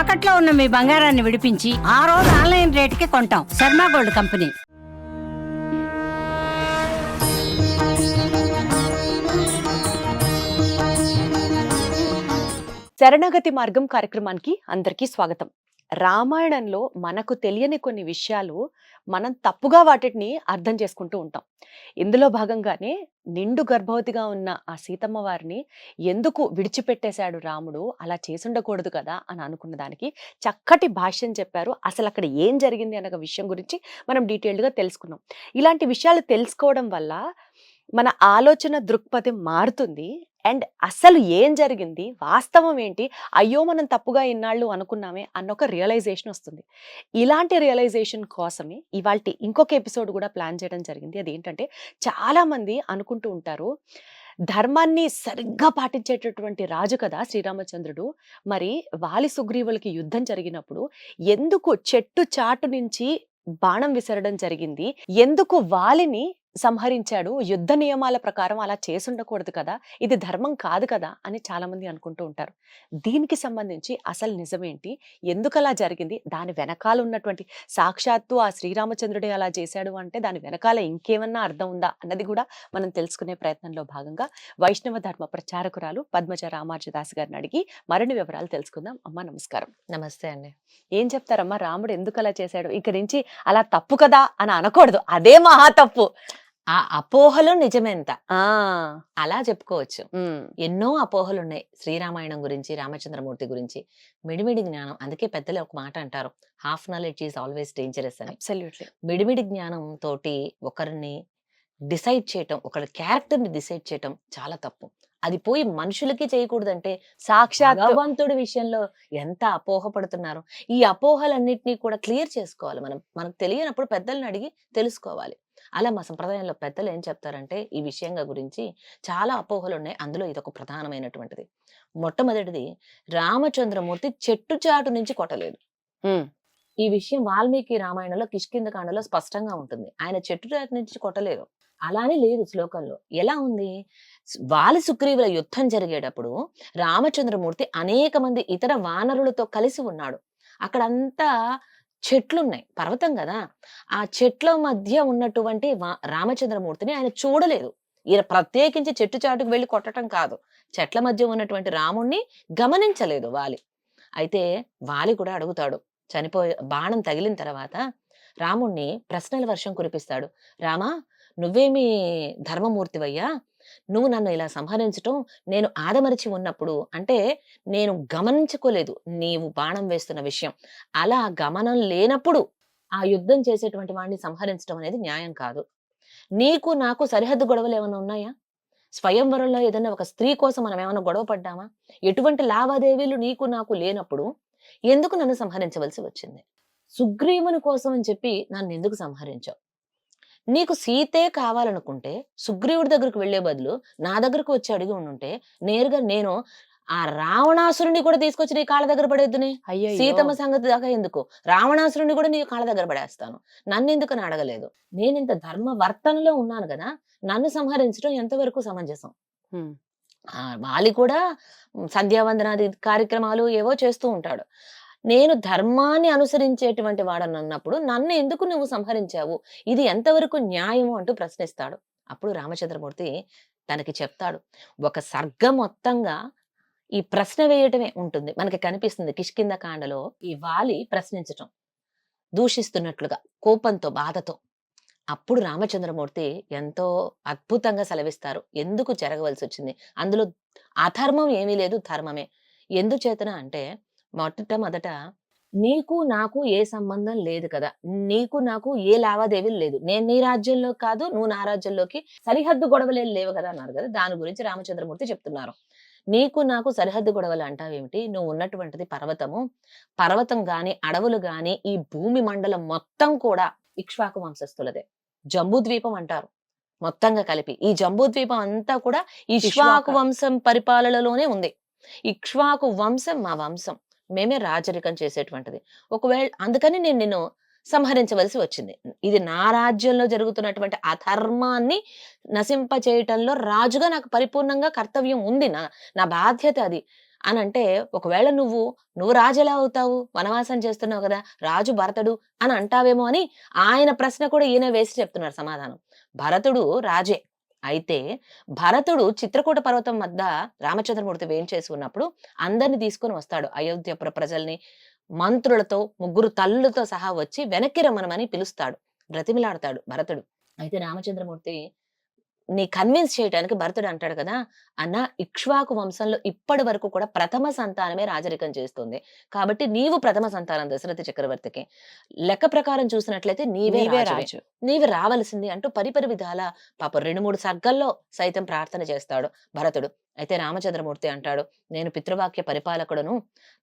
తాకట్లో ఉన్న మీ బంగారాన్ని విడిపించి ఆ రోజు ఆన్లైన్ రేటుకి కొంటాం. Sharma gold company. శరణాగతి మార్గం కార్యక్రమానికి అందరికీ స్వాగతం. రామాయణంలో మనకు తెలియని కొన్ని విషయాలు మనం తప్పుగా వాటిని అర్థం చేసుకుంటూ ఉంటాం. ఇందులో భాగంగానే నిండు గర్భవతిగా ఉన్న ఆ సీతమ్మ వారిని ఎందుకు విడిచిపెట్టేశాడు రాముడు? అలా చేసుండకూడదు కదా అని అనుకున్న దానికి చక్కటి భాష్యం చెప్పారు. అసలు అక్కడ ఏం జరిగింది అనే విషయం గురించి మనం డీటెయిల్డ్గా తెలుసుకున్నాం. ఇలాంటి విషయాలు తెలుసుకోవడం వల్ల మన ఆలోచన దృక్పథం మారుతుంది. అండ్ అసలు ఏం జరిగింది? వాస్తవం ఏంటి? అయ్యో మనం తప్పుగా ఇన్నాళ్ళు అనుకున్నామే అన్న ఒక రియలైజేషన్ వస్తుంది. ఇలాంటి రియలైజేషన్ కోసమే ఇవాళ ఇంకొక ఎపిసోడ్ కూడా ప్లాన్ చేయడం జరిగింది. అదేంటంటే చాలామంది అనుకుంటూ ఉంటారు ధర్మాన్ని సరిగ్గా పాటించేటటువంటి రాజు కదా శ్రీరామచంద్రుడు. మరి వాలి సుగ్రీవులకి యుద్ధం జరిగినప్పుడు ఎందుకు చెట్టు చాటు నుంచి బాణం విసరడం జరిగింది? ఎందుకు వాలిని సంహరించాడు. యుద్ధ నియమాల ప్రకారం అలా చేసుండకూడదు కదా ఇది ధర్మం కాదు కదా అని చాలా మంది అనుకుంటూ ఉంటారు. దీనికి సంబంధించి అసలు నిజమేంటి? ఎందుకు అలా జరిగింది? దాని వెనకాల ఉన్నటువంటి సాక్షాత్తు ఆ శ్రీరామచంద్రుడే అలా చేశాడు అంటే దాని వెనకాల ఇంకేమన్నా అర్థం ఉందా అన్నది కూడా మనం తెలుసుకునే ప్రయత్నంలో భాగంగా వైష్ణవ ధర్మ ప్రచారకురాలు పద్మజ రామార్జదాస్ గారిని అడిగి మరిన్ని వివరాలు తెలుసుకుందాం. అమ్మ నమస్కారం. నమస్తే అండి. ఏం చెప్తారమ్మా? రాముడు ఎందుకు అలా చేశాడు? ఇక్కడి నుంచి అలా తప్పు కదా అని అనకూడదు. అదే మహా తప్పు. ఆ అపోహలు నిజమెంత. ఆ! అలా చెప్పుకోవచ్చు. ఎన్నో అపోహలు ఉన్నాయి శ్రీరామాయణం గురించి రామచంద్రమూర్తి గురించి. మిడిమిడి జ్ఞానం. అందుకే పెద్దలు ఒక మాట అంటారు. Half knowledge is always dangerous అని. మిడిమిడి జ్ఞానం తోటి ఒకరిని డిసైడ్ చేయటం ఒకరి క్యారెక్టర్ని డిసైడ్ చేయటం చాలా తప్పు. అది పోయి మనుషులకి చేయకూడదంటే సాక్షాత్ భగవంతుడి విషయంలో ఎంత అపోహ పడుతున్నారు? ఈ అపోహలన్నిటినీ కూడా క్లియర్ చేసుకోవాలి మనం. మనకు తెలియనప్పుడు పెద్దల్ని అడిగి తెలుసుకోవాలి. అలా మా సంప్రదాయంలో పెద్దలు ఏం చెప్తారంటే ఈ విషయంగా గురించి చాలా అపోహలు ఉన్నాయి అందులో ఇది ఒక ప్రధానమైనటువంటిది. మొట్టమొదటిది రామచంద్రమూర్తి చెట్టు చాటు నుంచి కొట్టలేదు. ఈ విషయం వాల్మీకి రామాయణంలో కిష్కింద కాండలో స్పష్టంగా ఉంటుంది. ఆయన చెట్టు చాటు నుంచి కొట్టలేదు. అలానే లేదు శ్లోకంలో. ఎలా ఉంది? వాలి సుగ్రీవుల యుద్ధం జరిగేటప్పుడు రామచంద్రమూర్తి అనేక మంది ఇతర వానరులతో కలిసి ఉన్నాడు. అక్కడంతా చెట్లున్నాయి. పర్వతం కదా. ఆ చెట్ల మధ్య ఉన్నటువంటి వా- రామచంద్రమూర్తిని ఆయన చూడలేదు. ఈయన ప్రత్యేకించి చెట్టు చాటుకు వెళ్ళి కొట్టడం కాదు. చెట్ల మధ్య ఉన్నటువంటి రాముణ్ణి గమనించలేదు వాలి. అయితే వాలి కూడా అడుగుతాడు. చనిపోయే బాణం తగిలిన తర్వాత రాముణ్ణి ప్రశ్నల వర్షం కురిపిస్తాడు. రామా నువ్వేమి ధర్మమూర్తివయ్యా? నువ్వు నన్ను ఇలా సంహరించటం నేను ఆదమరిచి ఉన్నప్పుడు అంటే నేను గమనించుకోలేదు నీవు బాణం వేస్తున్న విషయం. అలా గమనం లేనప్పుడు ఆ యుద్ధం చేసేటువంటి వాడిని సంహరించడం అనేది న్యాయం కాదు. నీకు నాకు సరిహద్దు గొడవలు ఏమైనా ఉన్నాయా? స్వయంవరంలో ఏదైనా ఒక స్త్రీ కోసం మనం ఏమైనా గొడవ పడ్డామా? ఎటువంటి లావాదేవీలు నీకు నాకు లేనప్పుడు ఎందుకు నన్ను సంహరించవలసి వచ్చింది? సుగ్రీవుని కోసం అని చెప్పి నన్ను ఎందుకు సంహరించావు? నీకు సీతే కావాలనుకుంటే సుగ్రీవుడి దగ్గరకు వెళ్ళే బదులు నా దగ్గరకు వచ్చి అడిగి ఉండుంటే నేరుగా నేను ఆ రావణాసురుని కూడా తీసుకొచ్చి నీ కాళ్ళ దగ్గర పడేద్దునే. అయ్యయ్యో. సీతమ్మ సంగతి దాకా ఎందుకు? రావణాసురుని కూడా నీ కాళ్ళ దగ్గర పడేస్తాను. నన్ను ఎందుకు అని అడగలేదు? నేను ఇంత ధర్మ వర్తనలో ఉన్నాను కదా నన్ను సంహరించడం ఎంతవరకు సమంజసం? వాలి కూడా సంధ్యావందనాది కార్యక్రమాలు ఏవో చేస్తూ ఉంటాడు. నేను ధర్మాన్ని అనుసరించేటువంటి వాడని అన్నప్పుడు నన్ను ఎందుకు నువ్వు సంహరించావు? ఇది ఎంతవరకు న్యాయము అంటూ ప్రశ్నిస్తాడు. అప్పుడు రామచంద్రమూర్తి తనకి చెప్తాడు. ఒక సర్గ మొత్తంగా ఈ ప్రశ్న వేయటమే ఉంటుంది. మనకి కనిపిస్తుంది కిష్కింద కాండలో ఈ వాలి ప్రశ్నించటం. దూషిస్తున్నట్లుగా కోపంతో బాధతో. అప్పుడు రామచంద్రమూర్తి ఎంతో అద్భుతంగా సెలవిస్తారు. ఎందుకు జరగవలసి వచ్చింది? అందులో అధర్మం ఏమీ లేదు ధర్మమే. ఎందుచేతన అంటే మొదట మొదట నీకు నాకు ఏ సంబంధం లేదు కదా. నీకు నాకు ఏ లావాదేవీలు లేదు. నేను నీ రాజ్యంలో కాదు నువ్వు నా రాజ్యంలోకి సరిహద్దు గొడవలే లేవు కదా అన్నారు కదా. దాని గురించి రామచంద్రమూర్తి చెప్తున్నారు. నీకు నాకు సరిహద్దు గొడవలు అంటావేమిటి నువ్వు ఉన్నటువంటిది పర్వతము. పర్వతం గాని అడవులు గాని ఈ భూమి మండలం మొత్తం కూడా ఇక్ష్వాకు వంశస్థులదే. జంబూద్వీపం అంటారు. మొత్తంగా కలిపి. ఈ జంబూద్వీపం అంతా కూడా ఇక్ష్వాకు. ఇక్ష్వాక. వంశం పరిపాలనలోనే ఉంది. ఇక్ష్వాకు వంశం మా వంశం. మేమే రాజరికం చేసేటువంటిది. ఒకవేళ అందుకని నేను నిన్ను సంహరించవలసి వచ్చింది. ఇది నా రాజ్యంలో జరుగుతున్నటువంటి అధర్మాన్ని నశింప చేయటంలో రాజుగా నాకు పరిపూర్ణంగా కర్తవ్యం ఉంది నా నా బాధ్యత అది. అని అంటే ఒకవేళ నువ్వు నువ్వు రాజు ఎలా అవుతావు వనవాసం చేస్తున్నావు కదా రాజు భరతుడు అని అంటావేమో అని ఆయన ప్రశ్న కూడా ఈయన వేసి చెప్తున్నారు సమాధానం. భరతుడు రాజే. అయితే భరతుడు చిత్రకూట పర్వతం మధ్య రామచంద్రమూర్తి వేయించేసి ఉన్నప్పుడు అందరిని తీసుకొని వస్తాడు అయోధ్యపుర ప్రజల్ని. మంత్రులతో ముగ్గురు తల్లులతో సహా వచ్చి వెనక్కి రమ్మనమని పిలుస్తాడు. బ్రతిమిలాడతాడు భరతుడు. అయితే రామచంద్రమూర్తి నీ కన్విన్స్ చేయడానికి భరతుడు అంటాడు కదా అన్న ఇక్ష్వాకు వంశంలో ఇప్పటి వరకు కూడా ప్రథమ సంతానమే రాజరికం చేస్తుంది. కాబట్టి నీవు ప్రథమ సంతానం దశరథ చక్రవర్తికి. లెక్క ప్రకారం చూసినట్లయితే నీవే. రాజు. నీవు రావలసింది అంటూ పరిపరి విధాల పాప రెండు మూడు సర్గల్లో సైతం ప్రార్థన చేస్తాడు భరతుడు. అయితే రామచంద్రమూర్తి అంటాడు నేను పితృవాక్య పరిపాలకుడును.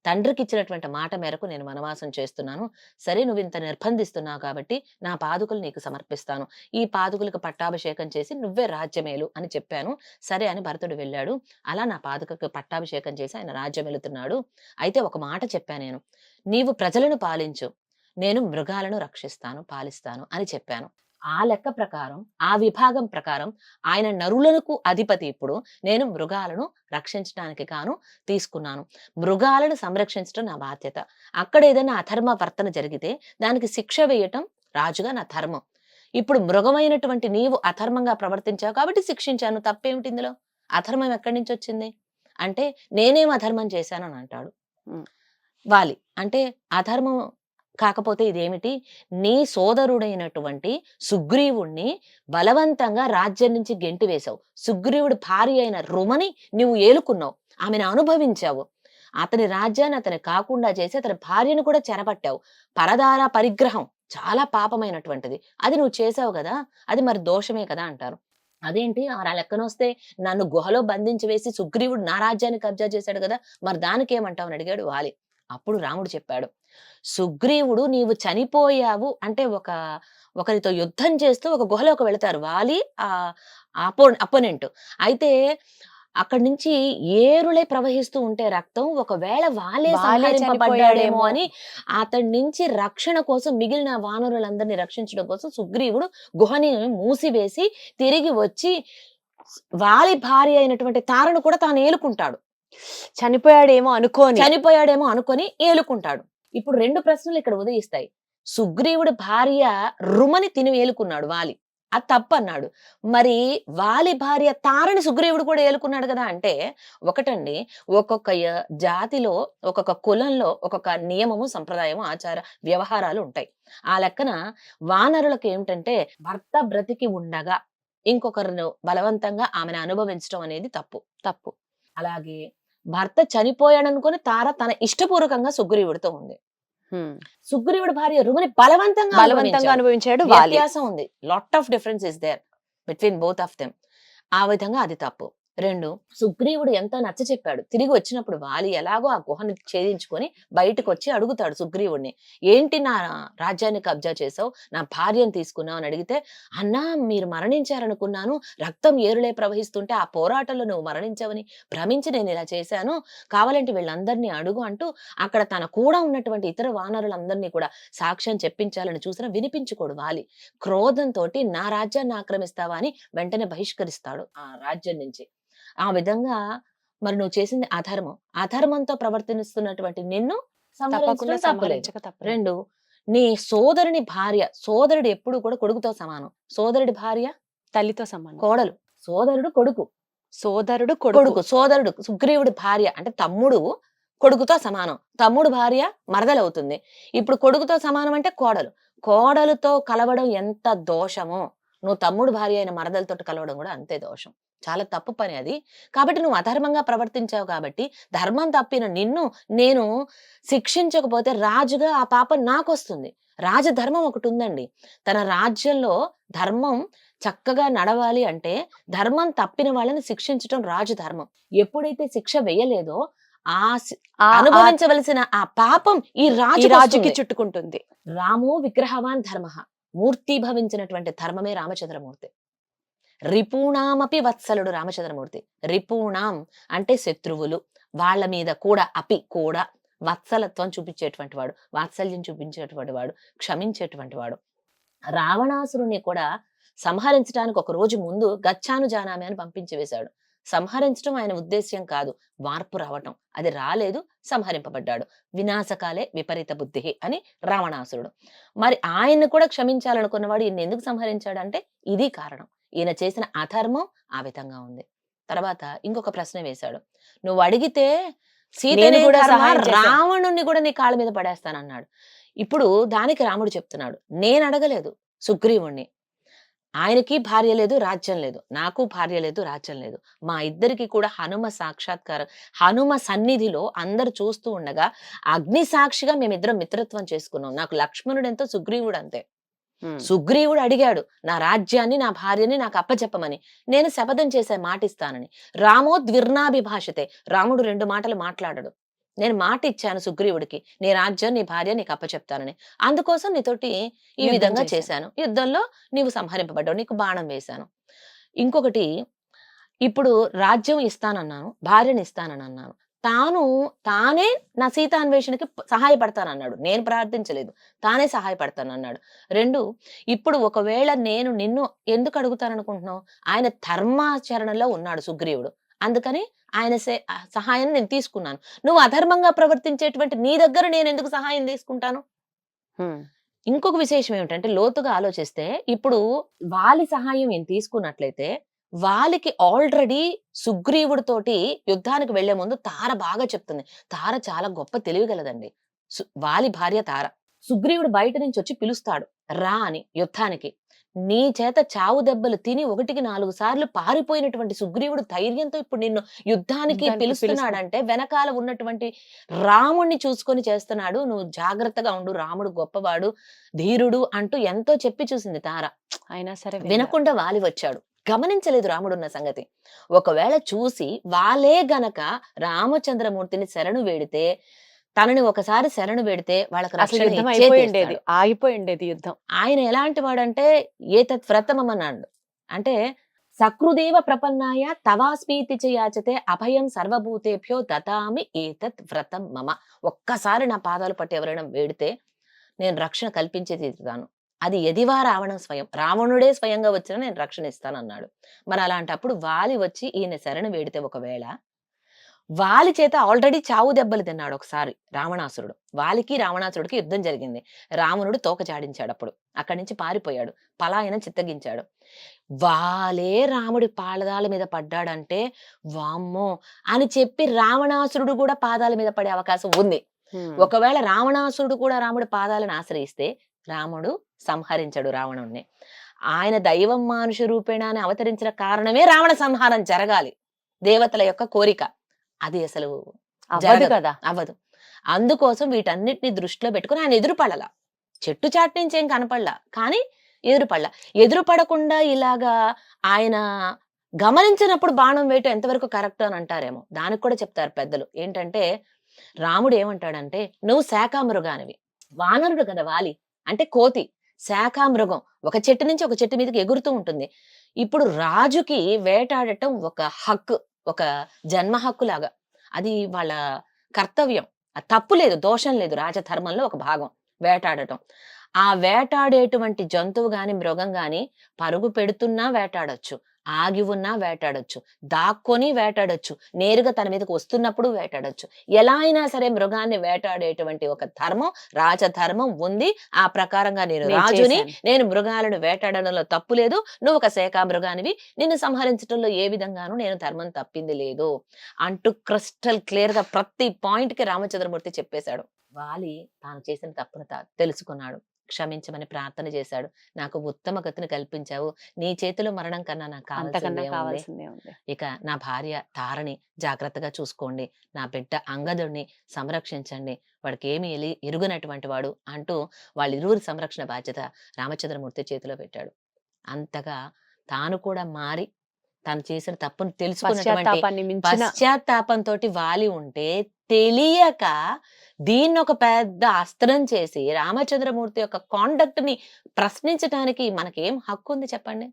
తండ్రికి ఇచ్చినటువంటి మాట మేరకు నేను వనవాసం చేస్తున్నాను. సరే నువ్వు ఇంత నిర్బంధిస్తున్నావు కాబట్టి నా పాదుకులు నీకు సమర్పిస్తాను. ఈ పాదుకులకు పట్టాభిషేకం చేసి నువ్వే రాజ్యమేలు అని చెప్పాను. సరే అని భరతుడు వెళ్ళాడు. అలా నా పాదుకకు పట్టాభిషేకం చేసి ఆయన రాజ్యమేలుతున్నాడు. అయితే ఒక మాట చెప్పాను నేను. నీవు ప్రజలను పాలించు. నేను మృగాలను రక్షిస్తాను పాలిస్తాను అని చెప్పాను. ఆ లెక్క ప్రకారం ఆ విభాగం ప్రకారం ఆయన నరులకు అధిపతి ఇప్పుడు నేను మృగాలను రక్షించడానికి గాను తీసుకున్నాను. మృగాలను సంరక్షించడం నా బాధ్యత. అక్కడ ఏదైనా అధర్మ వర్తన జరిగితే దానికి శిక్ష వేయటం రాజుగా నా ధర్మం. ఇప్పుడు మృగమైనటువంటి నీవు అధర్మంగా ప్రవర్తించావు కాబట్టి శిక్షించాను. తప్పేమిటి ఇందులో? అధర్మం ఎక్కడి నుంచి వచ్చింది? అంటే నేనేం అధర్మం చేశాను అని అంటాడు. వాలి. అంటే అధర్మం కాకపోతే ఇదేమిటి? నీ సోదరుడైనటువంటి సుగ్రీవుణ్ణి బలవంతంగా రాజ్యం నుంచి గెంటి వేశావు. సుగ్రీవుడి భార్య అయిన రుమని నువ్వు ఏలుకున్నావు. ఆమెను అనుభవించావు. అతని రాజ్యాన్ని అతని కాకుండా చేసి అతని భార్యను కూడా చెరపట్టావు. పరదార పరిగ్రహం చాలా పాపమైనటువంటిది. అది నువ్వు చేసావు కదా? అది మరి దోషమే కదా అంటారు. అదేంటి? ఆ లెక్కనొస్తే నన్ను గుహలో బంధించి వేసి సుగ్రీవుడు నా రాజ్యాన్ని కబ్జా చేశాడు కదా? మరి దానికి ఏమంటావు అని అడిగాడు వాలి. అప్పుడు రాముడు చెప్పాడు. సుగ్రీవుడు నీవు చనిపోయావు అంటే ఒక ఒకరితో యుద్ధం చేస్తూ ఒక గుహలోకి వెళతారు వాలి ఆ అపో అపోనెంట్. అయితే అక్కడి నుంచి ఏరులే ప్రవహిస్తూ ఉంటే రక్తం ఒకవేళ వాలే సంహరింపబడ్డాడేమో. అని అతడి నుంచి రక్షణ కోసం మిగిలిన వానరులందరినీ రక్షించడం కోసం సుగ్రీవుడు గుహని మూసివేసి తిరిగి వచ్చి వాలి భార్య అయినటువంటి తారను కూడా తాను ఏలుకుంటాడు. చనిపోయాడేమో అనుకోని. చనిపోయాడేమో అనుకొని ఏలుకుంటాడు. ఇప్పుడు రెండు ప్రశ్నలు ఇక్కడ ఉదయిస్తాయి. సుగ్రీవుడి భార్య రుమని తిని ఏలుకున్నాడు వాలి. అది తప్పు అన్నాడు మరి వాలి భార్య తారని సుగ్రీవుడు కూడా ఏలుకున్నాడు కదా అంటే ఒకటండి ఒక్కొక్క జాతిలో ఒక్కొక్క కులంలో ఒక్కొక్క నియమము సంప్రదాయము ఆచార వ్యవహారాలు ఉంటాయి. ఆ లెక్కన వానరులకు ఏమిటంటే భర్త బ్రతికి ఉండగా ఇంకొకరిను బలవంతంగా ఆమెను అనుభవించడం అనేది తప్పు. తప్పు. అలాగే భర్త చనిపోయాడనుకొని తార తన ఇష్టపూర్వకంగా సుగ్రీవుడితో ఉంది. సుగ్రీవుడి భార్య రుమని బలవంతంగా బలవంతంగా అనుభవించాడు. వ్యత్యాసం ఉంది. Lot of difference is there between both of them ఆ విధంగా అది తప్పు. రెండు సుగ్రీవుడు ఎంతో నచ్చ చెప్పాడు. తిరిగి వచ్చినప్పుడు వాలి ఎలాగో ఆ గుహను ఛేదించుకొని బయటకు వచ్చి అడుగుతాడు సుగ్రీవుడిని ఏంటి నా రాజ్యాన్ని కబ్జా చేసావు నా భార్యను తీసుకున్నావు? అని అడిగితే అన్నా మీరు మరణించారనుకున్నాను. రక్తం ఏరులే ప్రవహిస్తుంటే ఆ పోరాటంలో నువ్వు మరణించవని భ్రమించి నేను ఇలా చేశాను. కావాలంటే వీళ్ళందరినీ అడుగు అంటూ అక్కడ తన కూడా ఉన్నటువంటి ఇతర వానరులందరినీ కూడా సాక్ష్యం చెప్పించాలని చూసినా వినిపించుకోడు వాలి. క్రోధంతో నా రాజ్యాన్ని ఆక్రమిస్తావా? అని వెంటనే బహిష్కరిస్తాడు ఆ రాజ్యం నుంచి. ఆ విధంగా మరి నువ్వు చేసింది అధర్మం అధర్మంతో ప్రవర్తిస్తున్నటువంటి నిన్ను తప్పకుండా రెండు నీ సోదరుని భార్య సోదరుడు ఎప్పుడు కూడా కొడుకుతో సమానం. సోదరుడి భార్య? తల్లితో సమానం. కోడలు. సోదరుడు కొడుకు. సోదరుడు కొడుకు. కొడుకు. సోదరుడు సుగ్రీవుడి భార్య అంటే తమ్ముడు కొడుకుతో సమానం. తమ్ముడు భార్య మరదలవుతుంది. ఇప్పుడు కొడుకుతో సమానం అంటే కోడలు. కోడలుతో కలవడం ఎంత దోషమో. నువ్వు తమ్ముడు భార్య అయిన మరదలతో కలవడం కూడా అంతే దోషం. చాలా తప్పు పని అది. కాబట్టి నువ్వు అధర్మంగా ప్రవర్తించావు కాబట్టి ధర్మం తప్పిన నిన్ను నేను శిక్షించకపోతే రాజుగా ఆ పాపం నాకు వస్తుంది రాజధర్మం ఒకటి ఉందండి. తన రాజ్యంలో ధర్మం చక్కగా నడవాలి అంటే ధర్మం తప్పిన వాళ్ళని శిక్షించటం రాజు ధర్మం ఎప్పుడైతే శిక్ష వేయలేదో ఆ అనుభవించవలసిన ఆ పాపం ఈ ఈ రాజు రాజుకి చుట్టుకుంటుంది. రామో విగ్రహవాన్ ధర్మ. మూర్తిభవించినటువంటి ధర్మమే రామచంద్రమూర్తి. రిపూణామపి వత్సలుడు రామచంద్రమూర్తి. రిపూణాం అంటే శత్రువులు. వాళ్ళ మీద కూడా అపి కూడా వత్సలత్వం చూపించేటువంటి వాడు వాత్సల్యం చూపించేటువంటి వాడు క్షమించేటువంటి వాడు. రావణాసురుని కూడా సంహరించడానికి ఒక రోజు ముందు గచ్చాను జానామి అని పంపించి వేశాడు సంహరించడం ఆయన ఉద్దేశ్యం కాదు. మార్పు రావటం. అది రాలేదు సంహరింపబడ్డాడు. వినాశకాలే విపరీత బుద్ధి అని రావణాసురుడు. మరి ఆయన్ని కూడా క్షమించాలనుకున్నవాడు ఈయన ఎందుకు సంహరించాడంటే ఇది కారణం. ఈయన చేసిన అధర్మం ఆ విధంగా ఉంది. తర్వాత ఇంకొక ప్రశ్న వేశాడు. నువ్వు అడిగితే సీతని కూడా. రావణుణ్ణి కూడా నీ కాళ్ళ మీద పడేస్తానన్నాడు. ఇప్పుడు దానికి రాముడు చెప్తున్నాడు నేను అడగలేదు సుగ్రీవుణ్ణి. ఆయనకి భార్య లేదు రాజ్యం లేదు. నాకు భార్య లేదు రాజ్యం లేదు. మా ఇద్దరికి కూడా హనుమ సాక్షాత్కారం హనుమ సన్నిధిలో అందరు చూస్తూ ఉండగా అగ్ని సాక్షిగా మేమిద్దరం మిత్రత్వం చేసుకున్నాం. నాకు లక్ష్మణుడు ఎంతో సుగ్రీవుడు అంతే సుగ్రీవుడు అడిగాడు నా రాజ్యాన్ని నా భార్యని నాకు అప్పచెప్పమని నేను శపథం చేసే మాటిస్తానని. రామో ద్విర్నాభిభాషతే రాముడు రెండు మాటలు మాట్లాడడు. నేను మాట ఇచ్చాను సుగ్రీవుడికి. నీ రాజ్యం నీ భార్య నీకు అప్పచెప్తానని అందుకోసం నీతోటి ఈ విధంగా చేశాను. చేశాను. యుద్ధంలో నీవు సంహరింపబడ్డావు నీకు బాణం వేశాను. ఇంకొకటి ఇప్పుడు రాజ్యం ఇస్తానన్నాను భార్యని ఇస్తానని అన్నాను. తాను తానే నా సీతాన్వేషణకి ప- సహాయపడతానన్నాడు. నేను ప్రార్థించలేదు. తానే సహాయపడతానన్నాడు. రెండు ఇప్పుడు ఒకవేళ నేను నిన్ను ఎందుకు అడుగుతాననుకుంటున్నావు? ఆయన ధర్మాచరణలో ఉన్నాడు సుగ్రీవుడు. అందుకని ఆయన సే- ఆ సహాయం నేను తీసుకున్నాను. నువ్వు అధర్మంగా ప్రవర్తించేటువంటి నీ దగ్గర నేను ఎందుకు సహాయం తీసుకుంటాను? ఇంకొక విశేషం ఏమిటంటే లోతుగా ఆలోచిస్తే ఇప్పుడు వాలి సహాయం నేను తీసుకున్నట్లయితే వాలికి ఆల్రెడీ సుగ్రీవుడితోటి యుద్ధానికి వెళ్ళే ముందు తార బాగా చెప్తుంది. తార చాలా గొప్ప తెలివిగలదండి వాలి భార్య తార. సుగ్రీవుడు బయట నుంచి వచ్చి పిలుస్తాడు రా అని యుద్ధానికి. నీ చేత చావు దెబ్బలు తిని ఒకటికి నాలుగు సార్లు పారిపోయినటువంటి సుగ్రీవుడు ధైర్యంతో ఇప్పుడు నిన్ను యుద్ధానికి యుద్ధానికి పిలుస్తున్నాడంటే వెనకాల ఉన్నటువంటి రాముణ్ణి చూసుకొని చేస్తున్నాడు. నువ్వు జాగ్రత్తగా ఉండు రాముడు గొప్పవాడు ధీరుడు అంటూ ఎంతో చెప్పి చూసింది తార. అయినా సరే వినకుండా వాలి వచ్చాడు. గమనించలేదు రాముడున్న సంగతి. ఒకవేళ చూసి వాలే గనక రామచంద్రమూర్తిని శరణు వేడితే తనని ఒకసారి శరణు వేడితే వాళ్ళకి రక్షణ యుద్ధం ఇచ్చే అయిపోయి తీస్తాడు. ఉండేది ఆగిపోయి ఉండేది యుద్ధం. ఆయన ఎలాంటి వాడంటే ఏతత్ వ్రతమం అన్నాడు అంటే సకృదేవ ప్రపన్నాయ తవాస్మీతి యాచతే అభయం సర్వభూతేభ్యో దతామి ఏతత్ వ్రతం మమ. ఒక్కసారి నా పాదాలు పట్టి ఎవరైనా వేడితే నేను రక్షణ కల్పించే తీరుతాను అది ఎదివా రావణం స్వయం. రావణుడే స్వయంగా వచ్చినా నేను రక్షణ ఇస్తానన్నాడు. మరి అలాంటప్పుడు వాలి వచ్చి ఈయన శరణు వేడితే ఒకవేళ వాలి చేత ఆల్రెడీ చావు దెబ్బలు తిన్నాడు ఒకసారి రావణాసురుడు. వాలికి రావణాసురుడికి యుద్ధం జరిగింది. రావణుడు తోక జాడించాడు అప్పుడు. అక్కడి నుంచి పారిపోయాడు. పలాయనం చిత్తగించాడు. వాలే రాముడి పాదాల మీద పడ్డాడంటే వామ్మో! అని చెప్పి రావణాసురుడు కూడా పాదాల మీద పడే అవకాశం ఉంది. ఒకవేళ రావణాసురుడు కూడా రాముడి పాదాలను ఆశ్రయిస్తే రాముడు సంహరించడు రావణుణ్ణి. ఆయన దైవం మానుష రూపేణాన్ని అవతరించిన కారణమే రావణ సంహారం జరగాలి. దేవతల యొక్క కోరిక. అది అసలు అవ్వదు. కదా. అవ్వదు. అందుకోసం వీటన్నిటిని దృష్టిలో పెట్టుకుని ఆయన ఎదురుపడల. చెట్టు చాటు నుంచి ఏం కనపడలా. కానీ ఎదురుపడల. ఎదురుపడకుండా ఇలాగా ఆయన గమనించినప్పుడు బాణం వేయటం ఎంతవరకు కరెక్ట్ అని అంటారేమో. దానికి కూడా చెప్తారు పెద్దలు. ఏంటంటే రాముడు ఏమంటాడంటే నువ్వు శాఖామృగానివి. వానరుడు కదా వాలి. అంటే కోతి. శాఖామృగం. ఒక చెట్టు నుంచి ఒక చెట్టు మీదకి ఎగురుతూ ఉంటుంది. ఇప్పుడు రాజుకి వేటాడటం ఒక హక్కు ఒక జన్మ హక్కు లాగా అది వాళ్ళ కర్తవ్యం. అది తప్పు లేదు దోషం లేదు రాజధర్మంలో ఒక భాగం వేటాడటం. ఆ వేటాడేటువంటి జంతువు గాని మృగం గాని పరుగు పెడుతున్నా వేటాడొచ్చు. ఆగి ఉన్నా వేటాడొచ్చు. దాక్కొని వేటాడొచ్చు. నేరుగా తన మీదకి వస్తున్నప్పుడు వేటాడొచ్చు. ఎలా అయినా సరే మృగాన్ని వేటాడేటువంటి ఒక ధర్మం రాజధర్మం ఉంది. ఆ ప్రకారంగా నేను రాజుని. నేను మృగాలను వేటాడడంలో తప్పు లేదు. నువ్వు ఒక శాఖా మృగానివి. నిన్ను సంహరించడంలో ఏ విధంగానూ నేను ధర్మం తప్పింది లేదు. అంటూ క్రిస్టల్ క్లియర్గా ప్రతి పాయింట్కి రామచంద్రమూర్తి చెప్పేశాడు. వాలి తాను చేసిన తప్పును తెలుసుకున్నాడు. క్షమించమని ప్రార్థన చేశాడు. నాకు ఉత్తమ గతిని కల్పించావు. నీ చేతిలో మరణం కన్నా నాకు కావాల్సింది ఇక నా భార్య తారని జాగ్రత్తగా చూసుకోండి. నా బిడ్డ అంగదుడిని సంరక్షించండి. వాడికి ఏమి ఎలి ఎరుగనటువంటి వాడు అంటూ వాళ్ళ ఇరువురి సంరక్షణ బాధ్యత రామచంద్రమూర్తి చేతిలో పెట్టాడు. అంతగా తాను కూడా మారి తాను చేసిన తప్పును తెలుసుకున్నటువంటి పశ్చాత్తాపంతో వాలి ఉంటే తెలియక దీన్ని ఒక పెద్ద అస్త్రం చేసి రామచంద్రమూర్తి యొక్క కాండక్ట్ని ప్రశ్నించడానికి మనకేం హక్కు ఉంది చెప్పండి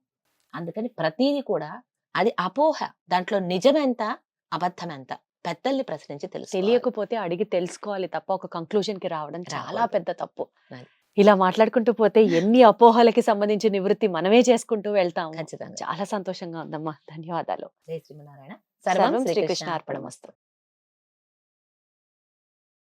అందుకని ప్రతిదీ కూడా అది అపోహ దాంట్లో నిజమెంత అబద్ధం ఎంత పెద్దల్ని ప్రశ్నించి తెలుసు తెలియకపోతే అడిగి తెలుసుకోవాలి తప్ప ఒక కంక్లూజన్కి రావడం చాలా. పెద్ద తప్పు. ఇలా మాట్లాడుకుంటూ పోతే ఎన్ని అపోహలకి సంబంధించి నివృత్తి మనమే చేసుకుంటూ వెళ్తాము. ఖచ్చితంగా. చాలా సంతోషంగా ఉందమ్మా. ధన్యవాదాలు. జై శ్రీమన్నారాయణ. సర్వం శ్రీకృష్ణ శ్రీకృష్ణ అర్పణమస్తు